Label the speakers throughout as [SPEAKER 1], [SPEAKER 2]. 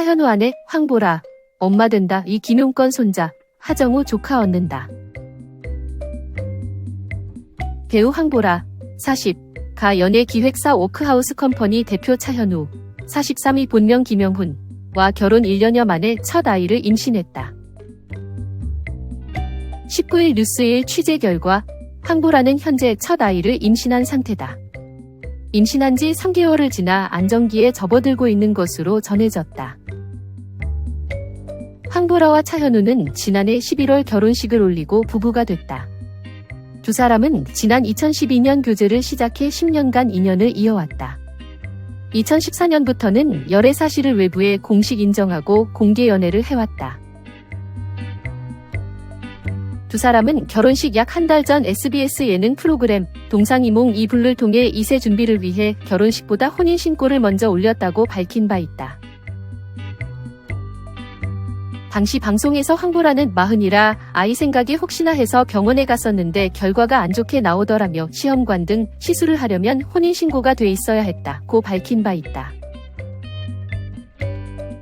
[SPEAKER 1] 차현우 아내 황보라, 엄마 된다. 이 김용건 손자, 하정우 조카 얻는다. 배우 황보라, 40, 가 연예 기획사 오크하우스 컴퍼니 대표 차현우, 43이 본명 김영훈, 와 결혼 1년여 만에 첫 아이를 임신했다. 19일 뉴스일 취재 결과 황보라는 현재 첫 아이를 임신한 상태다. 임신한 지 3개월을 지나 안정기에 접어들고 있는 것으로 전해졌다. 황보라와 차현우는 지난해 11월 결혼식을 올리고 부부가 됐다. 두 사람은 지난 2012년 교제를 시작해 10년간 인연을 이어왔다. 2014년부터는 열애 사실을 외부에 공식 인정하고 공개 연애를 해왔다. 두 사람은 결혼식 약 한 달 전 SBS 예능 프로그램 동상이몽 이불을 통해 2세 준비를 위해 결혼식보다 혼인 신고를 먼저 올렸다고 밝힌 바 있다. 당시 방송에서 황보라는 마흔이라 아이 생각이 혹시나 해서 병원에 갔었는데 결과가 안 좋게 나오더라며 시험관 등 시술을 하려면 혼인 신고가 돼 있어야 했다고 밝힌 바 있다.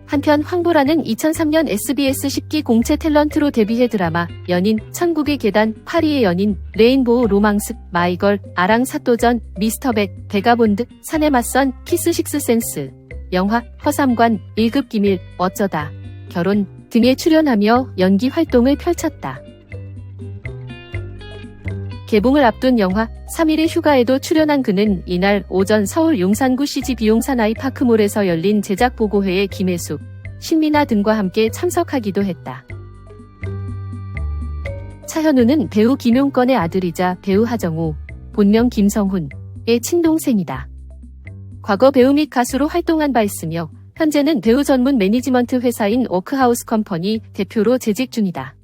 [SPEAKER 1] 한편 황보라는 2003년 SBS 10기 공채 탤런트로 데뷔해 드라마 연인 천국의 계단 파리의 연인 레인보우 로망스 마이걸 아랑 사또전 미스터백 베가본드 산에 맞선 키스 식스센스 영화 허삼관 1급 기밀 어쩌다 결혼 등에 출연하며 연기 활동을 펼쳤다. 개봉을 앞둔 영화 3일의 휴가에도 출연한 그는 이날 오전 서울 용산구 CG 비용산 아이파크몰에서 열린 제작 보고회에 김혜숙, 신민아 등과 함께 참석하기도 했다. 차현우는 배우 김용건의 아들이자 배우 하정우, 본명 김성훈의 친동생이다. 과거 배우 및 가수로 활동한 바 있으며 현재는 배우 전문 매니지먼트 회사인 워크하우스 컴퍼니 대표로 재직 중이다.